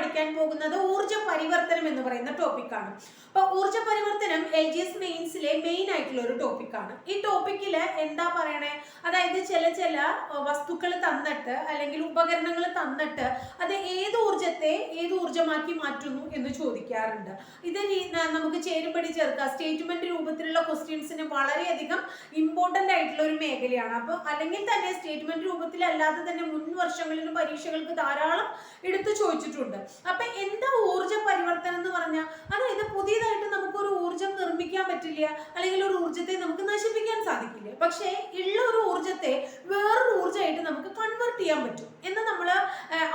പഠിക്കാൻ പോകുന്നത് ഊർജ പരിവർത്തനം എന്ന് പറയുന്ന ടോപ്പിക്കാണ് അപ്പൊ ഊർജ പരിവർത്തനം എൽ ജി എസ് മെയിൻസിലെ മെയിൻ ആയിട്ടുള്ള ഒരു ടോപ്പിക്കാണ് ഈ ടോപ്പിക്കിൽ എന്താ പറയണേ? അതായത് ചില ചില വസ്തുക്കൾ തന്നിട്ട് അല്ലെങ്കിൽ ഉപകരണങ്ങൾ തന്നിട്ട് അത് ഏത് ഊർജത്തെ ഏത് ഊർജമാക്കി മാറ്റുന്നു എന്ന് ചോദിക്കാറുണ്ട്. ഇത് നമുക്ക് ചേരുംപടി ചേർക്കുക സ്റ്റേറ്റ്മെന്റ് രൂപത്തിലുള്ള ക്വസ്റ്റ്യൻസിന് വളരെയധികം ഇമ്പോർട്ടന്റ് ആയിട്ടുള്ള ഒരു മേഖലയാണ്. അപ്പൊ അല്ലെങ്കിൽ തന്നെ സ്റ്റേറ്റ്മെന്റ് രൂപത്തിലല്ലാതെ തന്നെ മുൻ വർഷങ്ങളിലും പരീക്ഷകൾക്ക് ധാരാളം എടുത്തു ചോദിച്ചിട്ടുണ്ട്. അപ്പൊ എന്താ ഊർജ പരിവർത്തനം എന്ന് പറഞ്ഞാൽ അതായത് പുതിയതായിട്ട് നമുക്ക് ഒരു ഊർജം നിർമ്മിക്കാൻ പറ്റില്ല അല്ലെങ്കിൽ ഒരു ഊർജത്തെ നമുക്ക് നശിപ്പിക്കാൻ സാധിക്കില്ല. പക്ഷേ ഉള്ള ഒരു ഊർജത്തെ വേറൊരു ഊർജമായിട്ട് നമുക്ക് കൺവേർട്ട് ചെയ്യാൻ പറ്റും. എന്ന് നമ്മൾ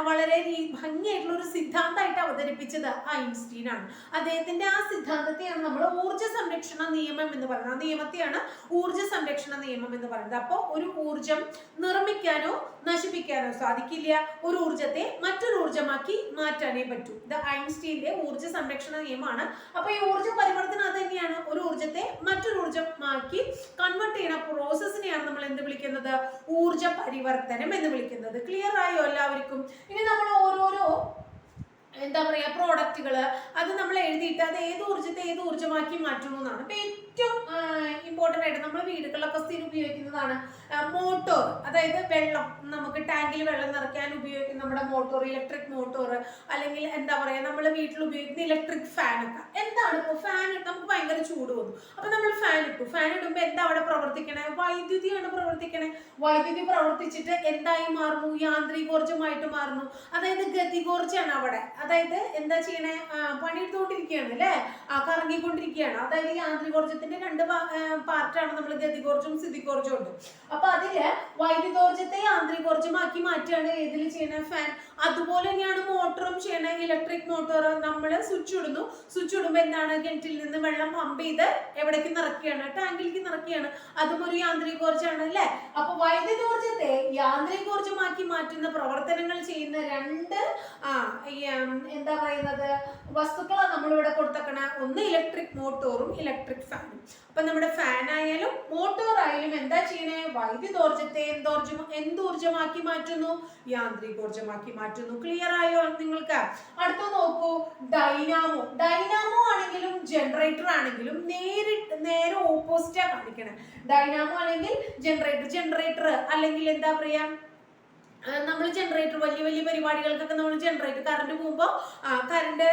വളരെ ഭംഗിയായിട്ടുള്ള ഒരു സിദ്ധാന്തമായിട്ട് അവതരിപ്പിച്ചത് ഐൻസ്റ്റീൻ ആണ് അദ്ദേഹത്തിന്റെ ആ സിദ്ധാന്തത്തെയാണ് നമ്മൾ ഊർജ സംരക്ഷണ നിയമം എന്ന് പറയുന്നത്. ആ നിയമത്തെയാണ് ഊർജ സംരക്ഷണ നിയമം എന്ന് പറയുന്നത്. അപ്പോൾ ഒരു ഊർജം നിർമ്മിക്കാനോ നശിപ്പിക്കാനോ സാധിക്കില്ല. ഒരു ഊർജത്തെ മറ്റൊരു ഊർജമാക്കി മാറ്റാനേ പറ്റൂ. ഇത് ഐൻസ്റ്റീന്റെ ഊർജ സംരക്ഷണ നിയമമാണ്. അപ്പൊ ഈ ഊർജ പരിവർത്തനം അത് തന്നെയാണ്. ഒരു ഊർജത്തെ മറ്റൊരു ഊർജമാക്കി കൺവേർട്ട് ചെയ്യുന്ന പ്രോസസ്സിനെയാണ് നമ്മൾ എന്ത് വിളിക്കുന്നത്? ഊർജ പരിവർത്തനം എന്ന് വിളിക്കുന്നത്. ക്ലിയർ ആയോ എല്ലാവർക്കും? ഇനി നമ്മൾ ഓരോരോ എന്താ പറയുക പ്രോഡക്റ്റുകൾ അത് നമ്മൾ എഴുതിയിട്ട് അത് ഏത് ഊർജത്തെ ഏത് ഊർജമാക്കി മാറ്റുന്നു എന്നാണ്. ഏറ്റവും ഇമ്പോർട്ടന്റ് ആയിട്ട് നമ്മൾ വീടുകളിലൊക്കെ ഉപയോഗിക്കുന്നതാണ് മോട്ടോർ അതായത് വെള്ളം. നമുക്ക് ടാങ്കിൽ വെള്ളം നിറയ്ക്കാൻ ഉപയോഗിക്കുന്ന നമ്മുടെ മോട്ടോർ ഇലക്ട്രിക് മോട്ടോർ അല്ലെങ്കിൽ എന്താ പറയുക നമ്മൾ വീട്ടിൽ ഉപയോഗിക്കുന്ന ഇലക്ട്രിക് ഫാൻ ഒക്കെ. എന്താണ് ഇപ്പോൾ ഫാൻ നമുക്ക് ഭയങ്കര ചൂട് വന്നു. അപ്പൊ നമ്മൾ ഫാൻ ഇട്ടു. ഫാൻ ഇടുമ്പോൾ എന്താ അവിടെ പ്രവർത്തിക്കണേ? വൈദ്യുതിയാണ് പ്രവർത്തിക്കണേ. വൈദ്യുതി പ്രവർത്തിച്ചിട്ട് എന്തായി മാറുന്നു? യാന്ത്രികോർജമായിട്ട് മാറുന്നു. അതായത് ഗതികോർജമാണ് അവിടെ. അതായത് എന്താ ചെയ്യണേ? പണിയെടുത്തുകൊണ്ടിരിക്കുകയാണ് അല്ലേ? ആ കറങ്ങിക്കൊണ്ടിരിക്കുകയാണ്. അതായത് യാന്ത്രികോർജത്തിന്റെ രണ്ട് പാർട്ടാണ് നമ്മൾ ഗതികോർജവും സ്ഥിതികോർജവും ഉണ്ട് അപ്പൊ അതിൽ വൈദ്യുതോർജത്തെ യാന്ത്രികോർജമാക്കി മാറ്റുകയാണ് ഏതിൽ ചെയ്യണ? ഫാൻ. അതുപോലെ തന്നെയാണ് മോട്ടറും ചെയ്യണ. ഇലക്ട്രിക് മോട്ടോർ നമ്മൾ സ്വിച്ച് ഇടുന്നു. സ്വിച്ച് ഇടുമ്പോൾ എന്താണ്? കിണറ്റിൽ നിന്ന് വെള്ളം പമ്പ് ചെയ്ത് എവിടേക്ക് നിറക്കുകയാണ് ടാങ്കിലേക്ക് നിറക്കുകയാണ് അതും ഒരു യാന്ത്രികോർജമാണ് അല്ലേ? അപ്പൊ വൈദ്യുതോർജത്തെ യാന്ത്രികോർജമാക്കി മാറ്റുന്ന പ്രവർത്തനങ്ങൾ ചെയ്യുന്ന രണ്ട് എന്താ പറയുന്നത്? വസ്തുക്കളാണ് നമ്മളിവിടെ കൊടുത്തേക്കണ. ഒന്ന് ഇലക്ട്രിക് മോട്ടോറും ഇലക്ട്രിക് ഫാനും. അപ്പൊ നമ്മുടെ ഫാൻ ആയാലും മോട്ടോർ ആയാലും എന്താ ചെയ്യണേ? വൈദ്യുതോർജത്തെ എന്തോർജം എന്തോർജമാക്കി മാറ്റുന്നു? യാന്ത്രികോർജമാക്കി മാറ്റുന്നു. ക്ലിയർ ആയോ നിങ്ങൾക്ക്? അടുത്ത നോക്കൂ. ഡൈനാമോ. ഡൈനാമോ ആണെങ്കിലും ജനറേറ്റർ ആണെങ്കിലും നേരിട്ട് നേരെ ഓപ്പോസിറ്റാ കാണിക്കണേ. ഡൈനാമോ അല്ലെങ്കിൽ ജനറേറ്റർ ജനറേറ്റർ അല്ലെങ്കിൽ എന്താ പറയാ? നമ്മൾ ജനറേറ്റർ വലിയ വലിയ പരിപാടികൾക്കൊക്കെ നമ്മൾ ജനറേറ്റർ കറണ്ട് പോകുമ്പോൾ ആ കറണ്ട്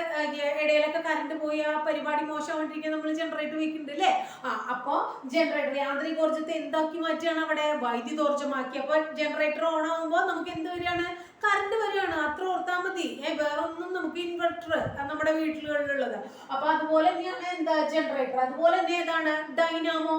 ഇടയിലൊക്കെ കറണ്ട് പോയി ആ പരിപാടി മോശമായിട്ടിരിക്കാൻ നമ്മൾ ജനറേറ്റർ വെക്കുന്നുണ്ട് അല്ലേ ആ അപ്പോൾ ജനറേറ്റർ യാന്ത്രിക ഊർജത്തെ എന്താക്കി മാറ്റുകയാണ് അവിടെ? വൈദ്യുതോർജമാക്കി അപ്പോൾ ജനറേറ്റർ ഓൺ ആകുമ്പോൾ നമുക്ക് എന്ത് വരികയാണ്? കറണ്ട് വരികയാണ്. അത്ര ഓർത്താൽ മതി. ഏ വേറെ ഒന്നും നമുക്ക് ഇൻവെർട്ടർ നമ്മുടെ വീട്ടിലുള്ളത് അപ്പൊ അതുപോലെ തന്നെയാണ് എന്താ ജനറേറ്റർ അതുപോലെ തന്നെ ഏതാണ്? ഡൈനാമോ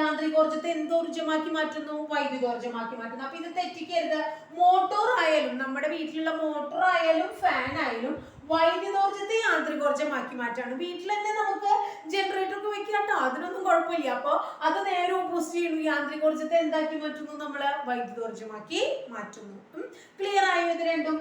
യാന്ത്രികോർജത്തെ എന്തോർജമാക്കി മാറ്റുന്നു. വൈദ്യുതോർജമാക്കി മാറ്റുന്നു. അപ്പൊ ഇത് തെറ്റിക്കരുത്. മോട്ടോർ ആയാലും നമ്മുടെ വീട്ടിലുള്ള മോട്ടോർ ആയാലും ഫാൻ ആയാലും വൈദ്യുതോർജത്തെ യാന്ത്രികോർജമാക്കി മാറ്റാണ്. വീട്ടിൽ തന്നെ നമുക്ക് ജനറേറ്റർ ഒക്കെ വെക്കാട്ടോ അതിനൊന്നും കുഴപ്പമില്ല. അപ്പൊ അത് നേരെ ഓപ്പോസിറ്റ് ചെയ്യുന്നു. യാന്ത്രികോർജത്തെ എന്താക്കി മാറ്റുന്നു? നമ്മൾ വൈദ്യുതോർജമാക്കി മാറ്റുന്നു. ക്ലിയർ ആയോ ഇത് രണ്ടും?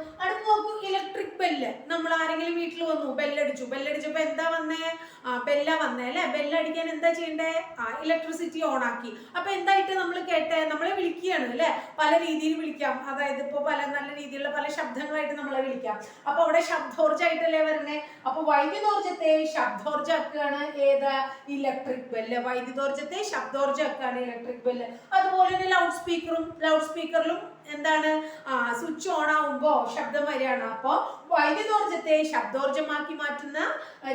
ബെല്ല്. നമ്മൾ ആരെങ്കിലും വീട്ടിൽ വന്നു ബെല്ലടിച്ചു. ബെല്ലടിച്ചപ്പോൾ എന്താ വന്നേ? ആ ബെല്ല വന്നേ അല്ലെ? ബെല്ലടിക്കാൻ എന്താ ചെയ്യണ്ടേ? ആ ഇലക്ട്രിസിറ്റി ഓൺ ആക്കി. അപ്പൊ എന്തായിട്ട് നമ്മൾ കേട്ടേ? നമ്മളെ വിളിക്കുകയാണ് അല്ലെ? പല രീതിയിൽ വിളിക്കാം. അതായത് ഇപ്പൊ പല നല്ല രീതിയിലുള്ള പല ശബ്ദങ്ങളായിട്ട് നമ്മളെ വിളിക്കാം. അപ്പൊ അവിടെ ശബ്ദോർജമായിട്ടല്ലേ വരണേ? അപ്പൊ വൈദ്യുതോർജത്തെ ശബ്ദോർജാക്കുകയാണ് ഏത്? ഇലക്ട്രിക് ബെല്ല് വൈദ്യുതോർജത്തെ ശബ്ദോർജാക്കുകയാണ് ഇലക്ട്രിക് ബെല്ല് അതുപോലെ തന്നെ ലൗഡ് സ്പീക്കറും ലൗഡ് സ്പീക്കറിലും എന്താണ്? ആ സ്വിച്ച് ഓൺ ആവുമ്പോ ശബ്ദം വരികയാണ്. അപ്പോ വൈദ്യുതോർജത്തെ ശബ്ദോർജമാക്കി മാറ്റുന്ന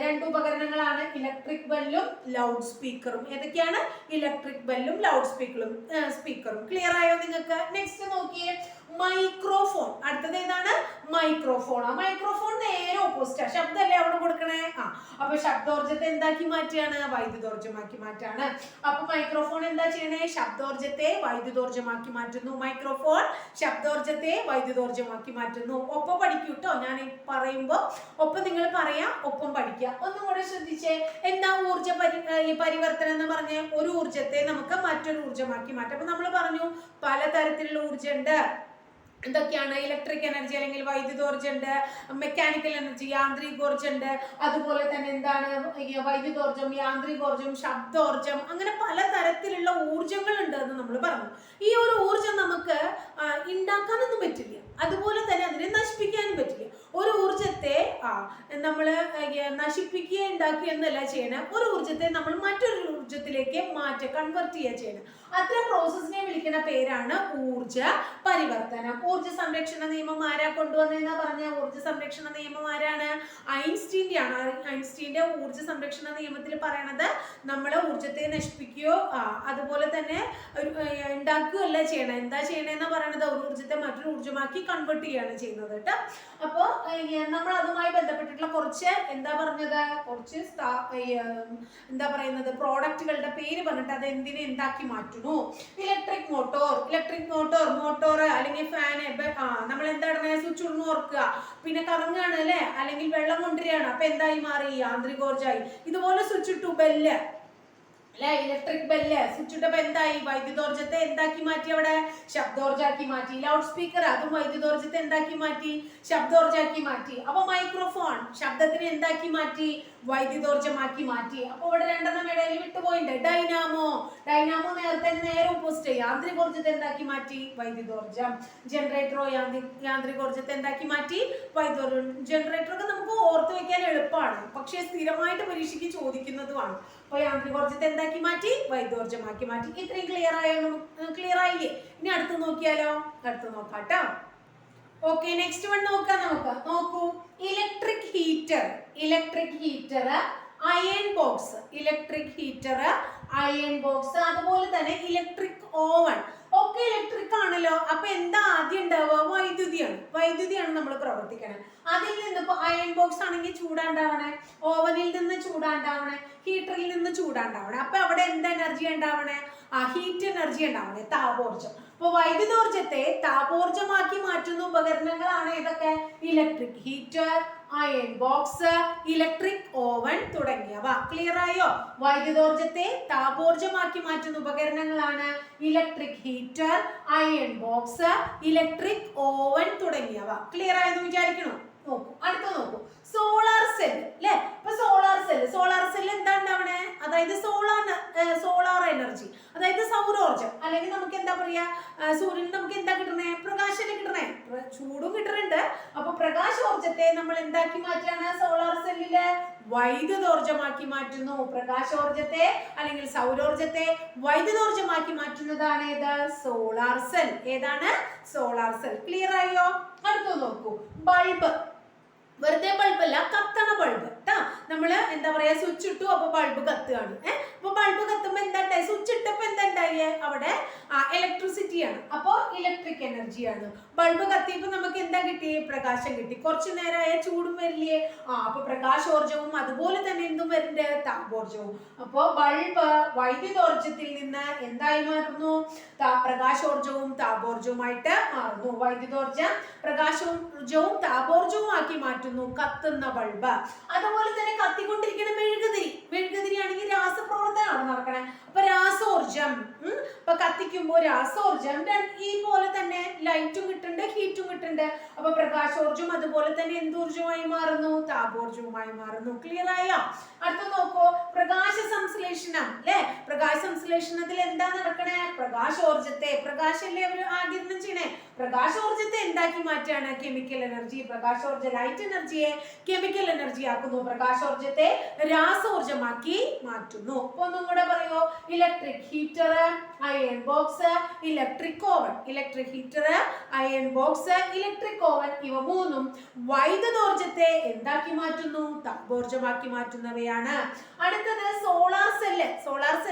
രണ്ട് ഉപകരണങ്ങളാണ് ഇലക്ട്രിക് ബെല്ലും ലൗഡ് സ്പീക്കറും ഏതൊക്കെയാണ്? ഇലക്ട്രിക് ബെല്ലും ലൗഡ് സ്പീക്കറും സ്പീക്കറും ക്ലിയർ ആയോ നിങ്ങൾക്ക്? നെക്സ്റ്റ് നോക്കിയേ. മൈക്രോഫോൺ അടുത്തത് ഏതാണ്? മൈക്രോഫോൺ ആ മൈക്രോഫോൺ നേരെ ഓപ്പോസിറ്റ് ആ. ശബ്ദമല്ലേ അവിടെ കൊടുക്കണേ? ആ അപ്പൊ ശബ്ദോർജത്തെ എന്താക്കി മാറ്റുകയാണ്? വൈദ്യുതോർജമാക്കി മാറ്റാണ് അപ്പൊ മൈക്രോഫോൺ എന്താ ചെയ്യണേ? ശബ്ദോർജത്തെ വൈദ്യുതോർജമാക്കി മാറ്റുന്നു. മൈക്രോഫോൺ ശബ്ദോർജത്തെ വൈദ്യുതോർജമാക്കി മാറ്റുന്നു. ഒപ്പം പഠിക്കൂ കേട്ടോ ഞാൻ പറയുമ്പോൾ പറയുമ്പോ ഒപ്പം നിങ്ങൾ പറയാം ഒപ്പം പഠിക്കുക ഒന്നും കൂടെ ശ്രദ്ധിച്ചേ. എന്താ ഊർജ പരി പരിവർത്തനം എന്ന് പറഞ്ഞ? ഒരു ഊർജത്തെ നമുക്ക് മറ്റൊരു ഊർജമാക്കി മാറ്റാം. അപ്പൊ നമ്മൾ പറഞ്ഞു പലതരത്തിലുള്ള ഊർജം ഉണ്ട് എന്തൊക്കെയാണ്? ഇലക്ട്രിക് എനർജി അല്ലെങ്കിൽ വൈദ്യുതോർജം ഉണ്ട് മെക്കാനിക്കൽ എനർജി യാന്ത്രികോർജം ഉണ്ട് അതുപോലെ തന്നെ എന്താണ്? വൈദ്യുതോർജം യാന്ത്രികോർജം ശബ്ദോർജം അങ്ങനെ പലതരത്തിലുള്ള ഊർജങ്ങൾ ഉണ്ട് എന്ന് നമ്മൾ പറഞ്ഞു. ഈ ഒരു ഊർജം നമുക്ക് ഉണ്ടാക്കാനൊന്നും പറ്റില്ല. അതുപോലെ തന്നെ അതിനെ നശിപ്പിക്കാനും പറ്റില്ല. ഒരു ഊർജത്തെ ആ നമ്മൾ നശിപ്പിക്കുക ഉണ്ടാക്കുക എന്നല്ല ചെയ്യണം. ഒരു ഊർജത്തെ നമ്മൾ മറ്റൊരു ഊർജത്തിലേക്ക് മാറ്റ കൺവെർട്ട് ചെയ്യുക ചെയ്യണം. അത്ര പ്രോസസ്സിനെ വിളിക്കുന്ന പേരാണ് ഊർജ പരിവർത്തനം. ഊർജ സംരക്ഷണ നിയമം ആരാ കൊണ്ടുവന്നതെന്നാ പറഞ്ഞ? ഊർജ സംരക്ഷണ നിയമം ആരാണ്? ഐൻസ്റ്റീന്റെ ആണ് ഐൻസ്റ്റീന്റെ ഊർജ സംരക്ഷണ നിയമത്തിൽ പറയണത് നമ്മൾ ഊർജത്തെ നശിപ്പിക്കുകയോ അതുപോലെ തന്നെ ഉണ്ടാക്കുകയല്ല ചെയ്യണം. എന്താ ചെയ്യണമെന്ന് പറയണത് ഒരു ഊർജത്തെ മറ്റൊരു ഊർജമാക്കി കൺവേർട്ട് ചെയ്യുകയാണ് ചെയ്യുന്നത് കേട്ടോ. അപ്പോൾ നമ്മൾ അതുമായി ബന്ധപ്പെട്ടിട്ടുള്ള കുറച്ച് എന്താ പറഞ്ഞത്? കുറച്ച് എന്താ പറയുന്നത്? പ്രോഡക്റ്റുകളുടെ പേര് പറഞ്ഞിട്ട് അത് എന്തിനെ എന്താക്കി മാറ്റുന്നു? Electric motor electric motor motor അല്ലെങ്കിൽ ആ നമ്മൾ എന്താണ് സ്വിച്ച് ഒന്ന് ഓർക്കുക. പിന്നെ കറങ്ങാണ് അല്ലെ? അല്ലെങ്കിൽ വെള്ളം കൊണ്ടുവരികയാണ്. അപ്പൊ എന്തായി മാറി? യാന്ത്രികോർജായി. ഇതുപോലെ സ്വിച്ച് ഇട്ടു ബെല്ല് അല്ലെ? ഇലക്ട്രിക് ബെല്ല് സ്വിച്ച് ഇട്ടപ്പോ എന്തായി? വൈദ്യുതോർജത്തെ എന്താക്കി മാറ്റി അവിടെ? ശബ്ദോർജാക്കി മാറ്റി. ലൗഡ് സ്പീക്കർ അതും വൈദ്യുതോർജത്തെ എന്താക്കി മാറ്റി? ശബ്ദോർജാക്കി മാറ്റി. അപ്പൊ മൈക്രോഫോൺ ശബ്ദത്തിന് എന്താക്കി മാറ്റി? വൈദ്യുതോർജമാക്കി മാറ്റി. അപ്പൊ ഇവിടെ രണ്ടെണ്ണം ഇടയിൽ വിട്ടുപോയിണ്ട്. ഡൈനാമോ. ഡൈനാമോ നേരത്തെ നേരെ ഓപ്പോസിറ്റ് യാന്ത്രികോർജത്തെ എന്താക്കി മാറ്റി? വൈദ്യുതോർജം. ജനറേറ്ററോ യാന്ത്രി യാന്ത്രികോർജത്തെ എന്താക്കി മാറ്റി? വൈദ്യുതോർജം. ജനറേറ്റർ ഒക്കെ നമുക്ക് ഓർത്ത് വെക്കാൻ എളുപ്പമാണ്. പക്ഷേ സ്ഥിരമായിട്ട് പരീക്ഷയ്ക്ക് ചോദിക്കുന്നതുമാണ്. അപ്പൊ യാന്ത്രികോർജത്തെ എന്താക്കി മാറ്റി? വൈദ്യുതോർജമാക്കി മാറ്റി. ഇത്രയും ക്ലിയർ ആയോ? ക്ലിയർ ആയില്ലേ? ഇനി അടുത്ത് നോക്കിയാലോ? അടുത്ത് നോക്കാം ട്ടോ ഓക്കെ നെക്സ്റ്റ് വൺ നോക്കാം നമുക്ക് നോക്കൂ. Electric heater electric heater iron box electric heater iron box അതുപോലെ തന്നെ ഇലക്ട്രിക് ഓവൺ ഒക്കെ ഇലക്ട്രിക് ആണല്ലോ. അപ്പൊ എന്താ ആദ്യം ഉണ്ടാവുക? വൈദ്യുതിയാണ്. വൈദ്യുതിയാണ് നമ്മൾ പ്രവർത്തിക്കണത് അതിൽ നിന്ന് ഇപ്പൊ അയൺ ബോക്സ് ആണെങ്കിൽ ചൂടാണ്ടാവണേ? ഓവനിൽ നിന്ന് ചൂടാണ്ടാവണേ? ഹീറ്ററിൽ നിന്ന് ചൂടാണ്ടാവണേ? അപ്പൊ അവിടെ എന്താ എനർജി ഉണ്ടാവണേ? ആ ഹീറ്റ് എനർജി ഉണ്ടാവണേ. താപോർജം അപ്പൊ വൈദ്യുതോർജത്തെ താപോർജമാക്കി മാറ്റുന്ന ഉപകരണങ്ങളാണ് ഏതൊക്കെ? Electric heater iron box electric oven തുടങ്ങിയവ. ക്ലിയർ ആയോ? വൈദ്യുതോർജത്തെ താപോർജമാക്കി മാറ്റുന്ന ഉപകരണങ്ങളാണ് electric heater iron box electric oven തുടങ്ങിയവ. ക്ലിയർ ആയെന്ന് വിചാരിക്കണോ? നോക്കൂ അടുത്ത നോക്കൂ. സോളാർ സെൽ അല്ലെ ഇപ്പൊ സോളാർ സെൽ സോളാർ സെൽ എന്താണ് ഉണ്ടാവണേ? അതായത് സോളാർ സൗരോർജം അല്ലെങ്കിൽ നമുക്ക് എന്താ പറയാ സൂര്യന് നമുക്ക് എന്താ കിട്ടണേ? പ്രകാശം കിട്ടണേ? ചൂടും കിട്ടുന്നുണ്ട് അപ്പൊ പ്രകാശോർജത്തെ നമ്മൾ എന്താക്കി മാറ്റാണ്? സോളാർ സെല്ലിൽ വൈദ്യുതോർജമാക്കി മാറ്റുന്നു. പ്രകാശോർജത്തെ അല്ലെങ്കിൽ സൗരോർജത്തെ വൈദ്യുതോർജമാക്കി മാറ്റുന്നതാണ് ഏത്? Solar cell. ഏതാണ്? Solar cell. ക്ലിയർ ആയോ? അടുത്ത നോക്കൂ. ബൾബ്. വെറുതെ ബൾബ് അല്ല കത്തണ ബൾബ്. കേട്ടാ നമ്മൾ എന്താ പറയാ സ്വിച്ച് ഇട്ടു അപ്പൊ ബൾബ് കത്തുകയാണ്. ഏഹ് അപ്പൊ ബൾബ് കത്തുമ്പോ എന്താ ഉണ്ടായി? സ്വിച്ച് ഇട്ടപ്പോ എന്താ ഉണ്ടായി? അവിടെ ഇലക്ട്രിസിറ്റിയാണ് അപ്പോ ഇലക്ട്രിക് എനർജിയാണ് ബൾബ് കത്തിയപ്പോൾ നമുക്ക് എന്താ കിട്ടി? പ്രകാശം കിട്ടി. കുറച്ചു നേരമായ ചൂടും വരില്ലേ? ആ അപ്പൊ പ്രകാശോർജവും അതുപോലെ തന്നെ എന്തും വരുന്നുണ്ട് താപോർജവും. അപ്പോ ബൾബ് വൈദ്യുതോർജത്തിൽ നിന്ന് എന്തായി മാറുന്നു? പ്രകാശോർജവും താപോർജവുമായിട്ട് മാറുന്നു. വൈദ്യുതോർജം പ്രകാശോർജവും താപോർജവുമാക്കി മാറ്റുന്നു. കത്തുന്ന ബൾബ് അതുപോലെ തന്നെ കത്തിക്കൊണ്ടിരിക്കുന്ന മെഴുകുതിരി. മെഴുകുതിരി ആണെങ്കിൽ രാസപ്രവർത്തനമാണ് നടക്കണേ. അപ്പൊ രാസോർജം അപ്പൊ കത്തിക്കുമ്പോൾ രാസോർജം ഈ പോലെ തന്നെ ലൈറ്റും കിട്ടുന്നുണ്ട് ഹീറ്റും കിട്ടുന്നുണ്ട് അപ്പൊ പ്രകാശോർജം അതുപോലെ തന്നെ എന്തോർജമായി മാറുന്നു? താപോർജവുമായി മാറുന്നു. ക്ലിയർ ആയോ? അടുത്ത നോക്കൂ. പ്രകാശ സംശ്ലേഷണം അല്ലെ? പ്രകാശ സംശ്ലേഷണത്തിൽ എന്താ നടക്കണേ? പ്രകാശോർജത്തെ പ്രകാശല്ലേ അവർ ആഗിരണം ചെയ്യണേ? പ്രകാശോർജത്തെ എന്താക്കി മാറ്റാണ്? കെമിക്കൽ എനർജി പ്രകാശോർജ ലൈറ്റ് എനർജിയെ കെമിക്കൽ എനർജി ആക്കുന്നു. പ്രകാശോർജത്തെ രാസോർജമാക്കി മാറ്റുന്നു. അപ്പൊ ഒന്നും കൂടെ പറയോ electric heater iron box electric oven electric heater iron box electric oven ഇവ മൂന്നും വൈദ്യുതോർജത്തെ എന്താക്കി മാറ്റുന്നു? താപോർജമാക്കി മാറ്റുന്നവയാണ്. അടുത്തത്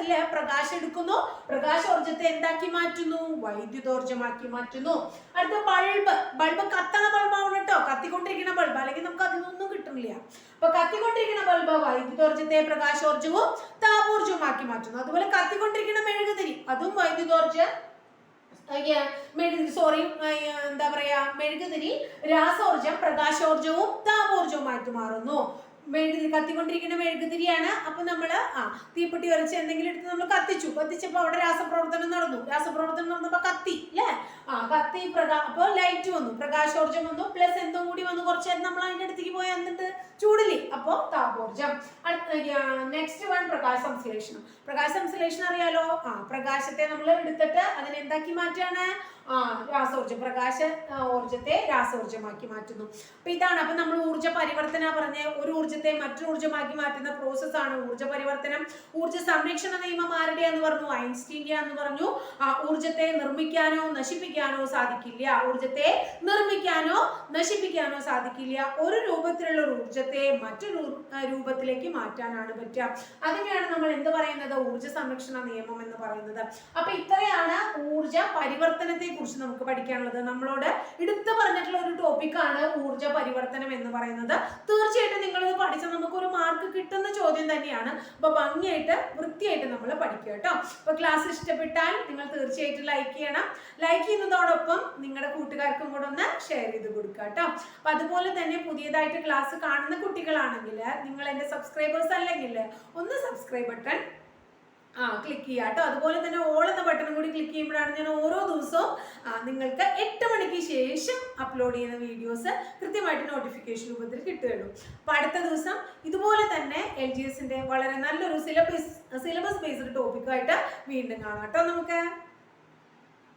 സെല്ല് പ്രകാശം എടുക്കുന്നു. പ്രകാശോർജത്തെ എന്താക്കി മാറ്റുന്നു? വൈദ്യുതോർജമാക്കി മാറ്റുന്നു. അടുത്ത ബൾബ്. ബൾബ് കത്തണ ബൾബാണ് കേട്ടോ. കത്തിക്കൊണ്ടിരിക്കുന്ന ബൾബ്. അല്ലെങ്കിൽ നമുക്ക് അതിനൊന്നും കിട്ടുന്നില്ല. അപ്പൊ കത്തിക്കൊണ്ടിരിക്കുന്ന ബൾബ് വൈദ്യുതോർജത്തെ പ്രകാശോർജവും താപോർജവുമാക്കി മാറ്റുന്നു. അതുപോലെ കത്തിക്കൊണ്ടിരിക്കുന്ന മെഴുകുതിരി. അതും വൈദ്യുതോർജ മെഴുകുതിരി സോറി എന്താ പറയാ? മെഴുകുതിരി രാസോർജം പ്രകാശോർജവും താപോർജവുമായിട്ട് മാറുന്നു. മെഴുകുതിരി കത്തിക്കൊണ്ടിരിക്കുന്ന മെഴുകുതിരിയാണ്. അപ്പൊ നമ്മൾ ആ തീപ്പെട്ടി വരച്ച് എന്തെങ്കിലും എടുത്ത് നമ്മൾ കത്തിച്ചു. കത്തിച്ചപ്പോ അവിടെ രാസപ്രവർത്തനം നടന്നു. രാസപ്രവർത്തനം നടന്നപ്പോ കത്തി അല്ലേ ആ കത്തി പ്രകാ അപ്പൊ ലൈറ്റ് വന്നു. പ്രകാശോർജം വന്നു. പ്ലസ് എന്തും കൂടി വന്നു. കുറച്ച് നേരം നമ്മൾ അതിന്റെ അടുത്തേക്ക് പോയി എന്നിട്ട് ചൂടില്ലേ? അപ്പോൾ താപോർജം. നെക്സ്റ്റ് വൺ പ്രകാശ സംശ്ലേഷണം. പ്രകാശ സംശ്ലേഷണം അറിയാലോ? ആ പ്രകാശത്തെ നമ്മൾ എടുത്തിട്ട് അതിനെ എന്താക്കി മാറ്റാണ്? ആ രാസോർജം പ്രകാശ ഊർജത്തെ രാസോർജമാക്കി മാറ്റുന്നു. അപ്പൊ ഇതാണ് അപ്പൊ നമ്മൾ ഊർജ പരിവർത്തന പറഞ്ഞ. ഒരു ഊർജത്തെ മറ്റൊരു ഊർജമാക്കി മാറ്റുന്ന പ്രോസസ് ആണ് ഊർജ പരിവർത്തനം. ഊർജ സംരക്ഷണ നിയമം ആരുടെ എന്ന് പറഞ്ഞു? ഐൻസ്റ്റീന്റെ എന്ന് പറഞ്ഞു. ആ ഊർജത്തെ നിർമ്മിക്കാനോ നശിപ്പിക്കാനോ സാധിക്കില്ല. ഊർജത്തെ നിർമ്മിക്കാനോ നശിപ്പിക്കാനോ സാധിക്കില്ല. ഒരു രൂപത്തിലുള്ള ഊർജത്തെ മറ്റൊരു രൂപത്തിലേക്ക് മാറ്റാനാണ് പറ്റുക. അതിനെയാണ് നമ്മൾ എന്ത് പറയുന്നത്? ഊർജ സംരക്ഷണ നിയമം എന്ന് പറയുന്നത്. അപ്പൊ ഇത്രയാണ് ഊർജ പരിവർത്തനത്തെ കുറിച്ച് നമുക്ക് പഠിക്കാനുള്ളത്. നമ്മളോട് എടുത്തു പറഞ്ഞിട്ടുള്ള ഒരു ടോപ്പിക്കാണ് ഊർജ പരിവർത്തനം എന്ന് പറയുന്നത്. തീർച്ചയായിട്ടും നിങ്ങളിത് പഠിച്ചാൽ നമുക്ക് ഒരു മാർക്ക് കിട്ടുന്ന ചോദ്യം തന്നെയാണ്. അപ്പൊ ഭംഗിയായിട്ട് വൃത്തിയായിട്ട് നമ്മൾ പഠിക്കുക കേട്ടോ. അപ്പൊ ക്ലാസ് ഇഷ്ടപ്പെട്ടാൽ നിങ്ങൾ തീർച്ചയായിട്ടും ലൈക്ക് ചെയ്യണം. ലൈക്ക് ചെയ്യുന്നതോടൊപ്പം നിങ്ങളുടെ കൂട്ടുകാർക്കും കൂടെ ഒന്ന് ഷെയർ ചെയ്ത് കൊടുക്കുക കേട്ടോ. അപ്പൊ അതുപോലെ തന്നെ പുതിയതായിട്ട് ക്ലാസ് കാണുന്ന കുട്ടികളാണെങ്കിൽ നിങ്ങൾ എന്റെ സബ്സ്ക്രൈബേഴ്സ് അല്ലെങ്കിൽ ഒന്ന് സബ്സ്ക്രൈബ് ബട്ടൺ ആ ക്ലിക്ക് ചെയ്യുക കേട്ടോ. അതുപോലെ തന്നെ ഓൾ എന്ന ബട്ടൺ കൂടി ക്ലിക്ക് ചെയ്യുമ്പോഴാണ് ഞാൻ ഓരോ ദിവസവും നിങ്ങൾക്ക് എട്ട് മണിക്ക് ശേഷം അപ്ലോഡ് ചെയ്യുന്ന വീഡിയോസ് കൃത്യമായിട്ട് നോട്ടിഫിക്കേഷൻ രൂപത്തിൽ കിട്ടുകയുള്ളൂ. അപ്പോൾ അടുത്ത ദിവസം ഇതുപോലെ തന്നെ എൽ ജി എസിന്റെ വളരെ നല്ലൊരു സിലബസ് സിലബസ് ബേസ്ഡ് ടോപ്പിക്കായിട്ട് വീണ്ടും കാണാം കേട്ടോ നമുക്ക്.